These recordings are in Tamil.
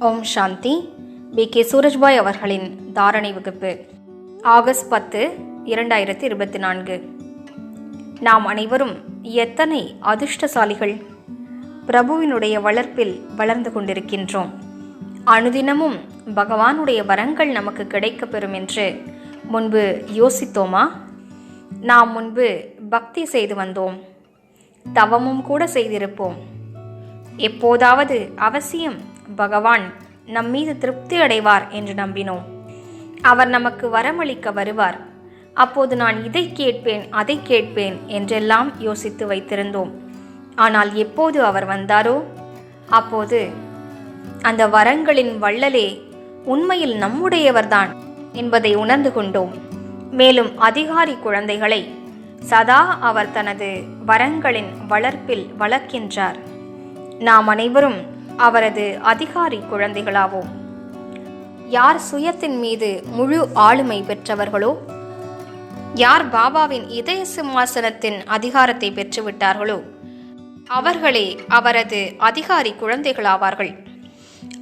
ஓம் சாந்தி. பி. கே. சூரஜ்பாய் அவர்களின் தாரணை வகுப்பு ஆகஸ்ட் பத்து இரண்டாயிரத்தி இருபத்தி நான்கு. நாம் அனைவரும் எத்தனை அதிர்ஷ்டசாலிகள்? பிரபுவினுடைய வளர்ப்பில் வளர்ந்து கொண்டிருக்கின்றோம். அனுதினமும் பகவானுடைய வரங்கள் நமக்கு கிடைக்கப்பெறும் என்று முன்பு யோசித்தோமா? நாம் முன்பு பக்தி செய்து வந்தோம். தவமும் கூட செய்திருப்போம். எப்போதாவது அவசியம் பகவான் நம் மீது திருப்தி அடைவார் என்று நம்பினோம். அவர் நமக்கு வரமளிக்க வருவார். அப்போது நான் இதை கேட்பேன் அதை கேட்பேன் என்றெல்லாம் யோசித்து வைத்திருந்தோம். ஆனால் எப்போது அவர் வந்தாரோ? அப்போது அந்த வரங்களின் வள்ளலே உண்மையில் நம்முடையவர்தான் என்பதை உணர்ந்து கொண்டோம். மேலும் அதிகாரி குழந்தைகளை சதா அவர் தனது வரங்களின் வளர்ப்பில் வளர்க்கின்றார். நாம் அனைவரும் அவரது அதிகாரி குழந்தைகளாவோம். யார் சுயத்தின் மீது முழு ஆளுமை பெற்றவர்களோ யார் பாபாவின் இதய சிம்மாசனத்தின் அதிகாரத்தை பெற்றுவிட்டார்களோ அவர்களே அவரது அதிகாரி குழந்தைகளாவார்கள்.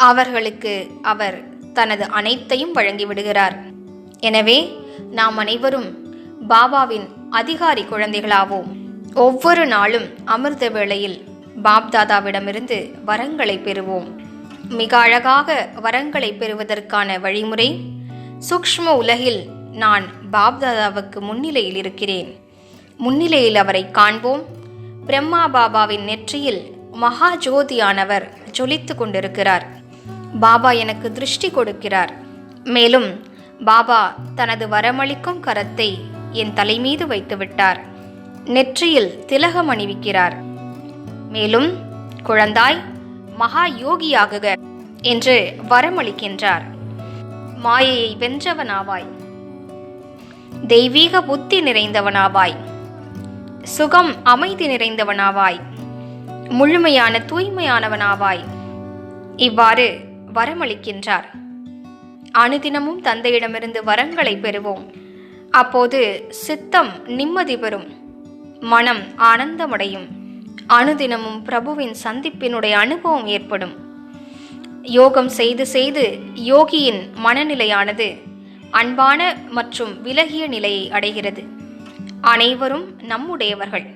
அவர்களுக்கு அவர் தனது அனைத்தையும் வழங்கிவிடுகிறார். எனவே நாம் அனைவரும் பாபாவின் அதிகாரி குழந்தைகளாவோம். ஒவ்வொரு நாளும் அமிர்த வேளையில் பாப்தாதாவிடமிருந்து வரங்களை பெறுவோம். மிக அழகாக வரங்களை பெறுவதற்கான வழிமுறை சூக்ஷ்ம உலகில் நான் பாப்தாதாவுக்கு முன்னிலையில் இருக்கிறேன். முன்னிலையில் அவரை காண்போம். பிரம்மா பாபாவின் நெற்றியில் மகா ஜோதியானவர் ஜொலித்து கொண்டிருக்கிறார். பாபா எனக்கு திருஷ்டி கொடுக்கிறார். மேலும் பாபா தனது வரமளிக்கும் கரத்தை என் தலைமீது வைத்துவிட்டார். நெற்றியில் திலகம் அணிவிக்கிறார். மேலும் குழந்தாய் மகா யோகியாகுக என்று வரமளிக்கின்றார். மாயையை வென்றவனாவாய். தெய்வீக புத்தி நிறைந்தவனாவாய். சுகம் அமைதி நிறைந்தவனாவாய். முழுமையான தூய்மையானவனாவாய். இவ்வாறு வரமளிக்கின்றார். அனுதினமும் தந்தையிடமிருந்து வரங்களை பெறுவோம். அப்போது சித்தம் நிம்மதி பெறும். மனம் ஆனந்தமடையும். அனுதினமும் பிரபுவின் சந்திப்பினுடைய அனுபவம் ஏற்படும். யோகம் செய்து செய்து யோகியின் மனநிலையானது அன்பான மற்றும் விலகிய நிலையை அடைகிறது. அனைவரும் நம்முடையவர்கள்.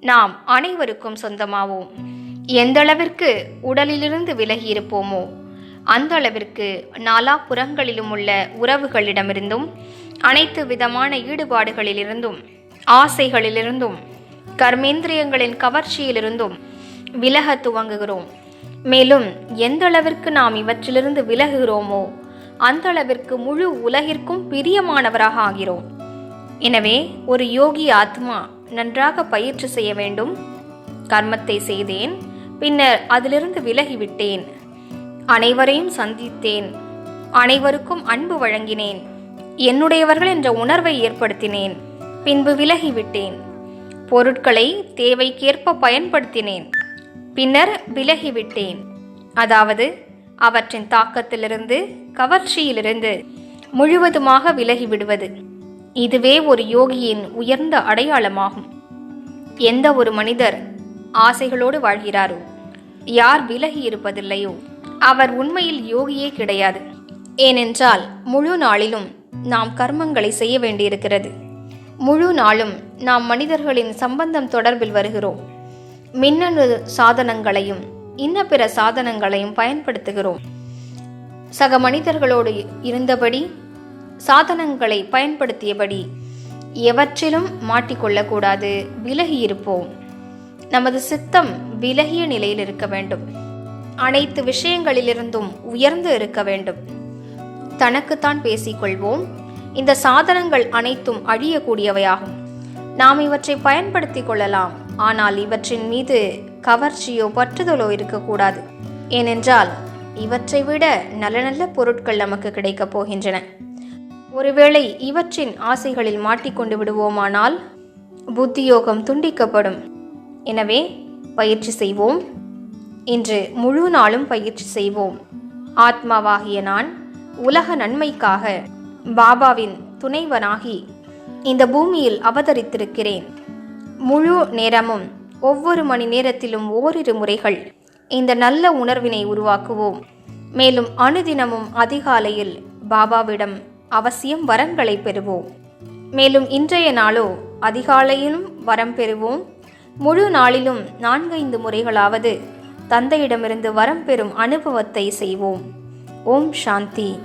நாம் அனைவருக்கும் சொந்தமாவோம். எந்த அளவிற்கு உடலிலிருந்து விலகி இருப்போமோ அந்த அளவிற்கு உள்ள உறவுகளிடமிருந்தும் அனைத்து விதமான ஈடுபாடுகளிலிருந்தும் ஆசைகளிலிருந்தும் கர்மேந்திரியங்களின் கவர்ச்சியிலிருந்தும் விலக துவங்குகிறோம். மேலும் எந்த அளவிற்கு நாம் இவற்றிலிருந்து விலகுகிறோமோ அந்த அளவிற்கு முழு உலகிற்கும் பிரியமானவராக ஆகிறோம். எனவே ஒரு யோகி ஆத்மா நன்றாக பயிற்சி செய்ய வேண்டும். கர்மத்தை செய்தேன் பின்னர் அதிலிருந்து விலகிவிட்டேன். அனைவரையும் சந்தித்தேன் அனைவருக்கும் அன்பு வழங்கினேன் என்னுடையவர்கள் என்ற உணர்வை ஏற்படுத்தினேன் பின்பு விலகிவிட்டேன். பொருட்களை தேவைக்கேற்ப பயன்படுத்தினேன். பின்னர் விலகிவிட்டேன். அதாவது அவற்றின் தாக்கத்திலிருந்து கவர்ச்சியிலிருந்து முழுவதுமாக விலகிவிடுவது இதுவே ஒரு யோகியின் உயர்ந்த அடையாளமாகும். எந்த ஒரு மனிதர் ஆசைகளோடு வாழ்கிறாரோ யார் விலகி இருப்பதில்லையோ அவர் உண்மையில் யோகியே கிடையாது. ஏனென்றால் முழு நாளிலும் நாம் கர்மங்களை செய்ய வேண்டியிருக்கிறது. முழு நாளும் நாம் மனிதர்களின் சம்பந்தம் தொடர்பில் வருகிறோம். மின்னணு சாதனங்களையும் இன்ன பிற சாதனங்களையும் பயன்படுத்துகிறோம். சக மனிதர்களோடு இருந்தபடி சாதனங்களை பயன்படுத்தியபடி எவற்றிலும் மாட்டிக்கொள்ளக்கூடாது விலகி இருப்போம். நமது சித்தம் விலகிய நிலையில் இருக்க வேண்டும். அனைத்து விஷயங்களிலிருந்தும் உயர்ந்து இருக்க வேண்டும். தனக்குத்தான் பேசிக்கொள்வோம். இந்த சாதனங்கள் அனைத்தும் அழியக்கூடியவையாகும். நாம் இவற்றை பயன்படுத்திக் கொள்ளலாம். ஆனால் இவற்றின் மீது கவர்ச்சியோ பற்றுதலோ இருக்கக்கூடாது. ஏனென்றால் இவற்றை விட நல்ல நல்ல பொருட்கள் நமக்கு கிடைக்கப் போகின்றன. ஒருவேளை இவற்றின் ஆசைகளில் மாட்டிக்கொண்டு விடுவோமானால் புத்தியோகம் துண்டிக்கப்படும். எனவே பயிற்சி செய்வோம். இன்று முழு நாளும் பயிற்சி செய்வோம். ஆத்மாவாகிய நான் உலக நன்மைக்காக பாபாவின் துணைவனாகி இந்த பூமியில் அவதரித்திருக்கிறேன். முழு நேரமும் ஒவ்வொரு மணி நேரத்திலும் ஓரிரு முறைகள் இந்த நல்ல உணர்வினை உருவாக்குவோம். மேலும் அணுதினமும் அதிகாலையில் பாபாவிடம் அவசியம் வரங்களை பெறுவோம். மேலும் இன்றைய நாளோ அதிகாலையிலும் வரம் பெறுவோம். முழு நாளிலும் நான்கைந்து முறைகளாவது தந்தையிடமிருந்து வரம் பெறும் அனுபவத்தை செய்வோம். ஓம் சாந்தி.